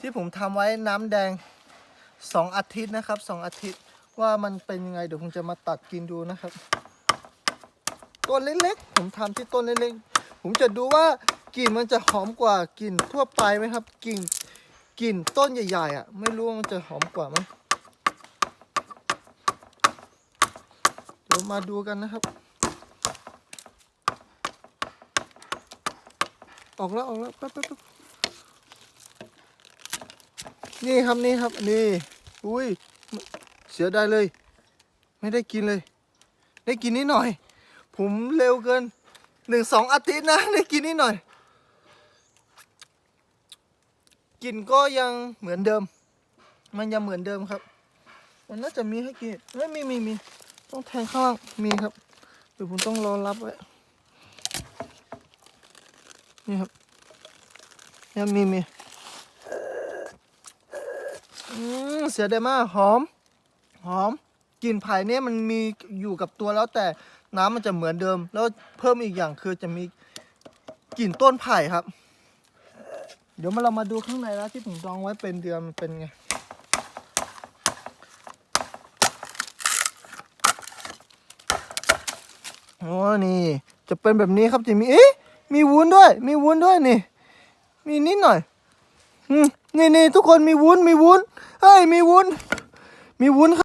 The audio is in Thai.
ที่ผมทำไว้น้ำแดงสองอาทิตย์นะครับสองอาทิตย์ว่ามันเป็นยังไงเดี๋ยวผมจะมาตัดกินดูนะครับ ต้นเล็กๆ ผมทำที่ต้นเล็กๆ ผมจะดูว่ากลิ่นมันจะหอมกว่ากลิ่นทั่วไปไหมครับกลิ่นกลิ่นต้นใหญ่ๆอะ ไม่รู้มันจะหอมกว่าไหมเดี๋ยวมาดูกันนะครับ ออกแล้วออกแล้วแป๊บแป๊บแป๊บ นี่ครับนี่ครับนี่อุ้ยเสียดายเลย ไม่ได้กินเลย ได้กินนิดหน่อย ผมเร็วเกินหนึ่งสองอาทิตย์นะได้กินนิดหน่อยกลินก็ยังเหมือนเดิม มันยังเหมือนเดิมครับ มันน่าจะมีให้กินไม่มีมีมีต้องแทงข้างล่างมีครับเดี๋ยวผมต้องรอรับไว้นี่ครับยังมีมี อืมเสียดายมากหอม หอมกลิ่นไผ่เนี่ยมันมีอยู่กับตัวแล้วแต่น้ำมันจะเหมือนเดิม แล้วเพิ่มอีกอย่างคือจะมีกลิ่นต้นไผ่ครับ เดี๋ยวมาเรามาดูข้างในแล้วที่ผมดองไว้เป็นเดือนมันเป็นไงโอ้นี่ จะเป็นแบบนี้ครับจะมีเอ๊ะมีวุ้นด้วย มีวุ้นด้วยนี่ มีนิดหน่อย นี่นี่ทุกคนมีวุ้นมีวุ้นเฮ้ยมีวุ้นมีวุ้นครับ